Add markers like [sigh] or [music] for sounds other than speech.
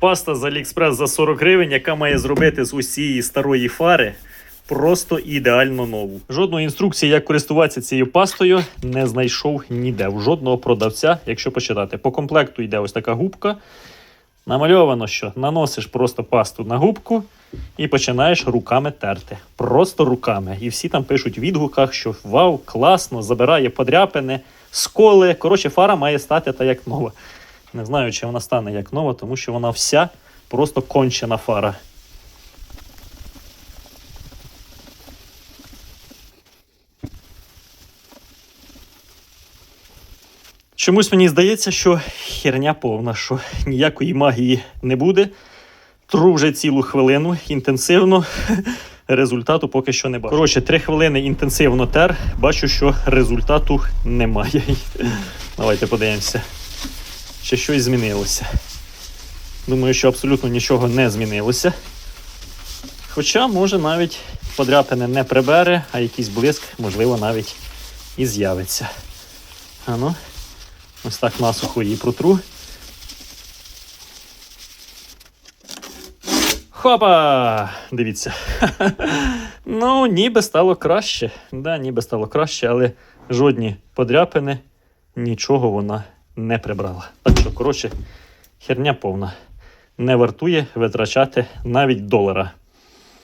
Паста з Аліекспрес за 40 гривень, яка має зробити з усієї старої фари просто ідеально нову. Жодної інструкції, як користуватися цією пастою, не знайшов ніде. В жодного продавця, якщо почитати. По комплекту йде ось така губка. Намальовано, що наносиш просто пасту на губку і починаєш руками терти. Просто руками. І всі там пишуть в відгуках, що вау, класно, забирає подряпини, сколи. Коротше, фара має стати та як нова. Не знаю, чи вона стане як нова, тому що вона вся просто кончена фара. Чомусь мені здається, що херня повна, що ніякої магії не буде. Тру вже цілу хвилину інтенсивно. [laughs] Результату поки що не бачу. Коротше, три хвилини інтенсивно тер. Бачу, що результату немає. [laughs] Давайте подивимося, чи щось змінилося. Думаю, що абсолютно нічого не змінилося. Хоча, може, навіть подряпини не прибере, а якийсь блиск, можливо, навіть і з'явиться. А ось так насухо її протру. Хопа! Дивіться. [laughs] ну, ніби стало краще. Да, ніби стало краще, але жодні подряпини, нічого вона не прибрала. Так що, коротше, херня повна. Не вартує витрачати навіть долара.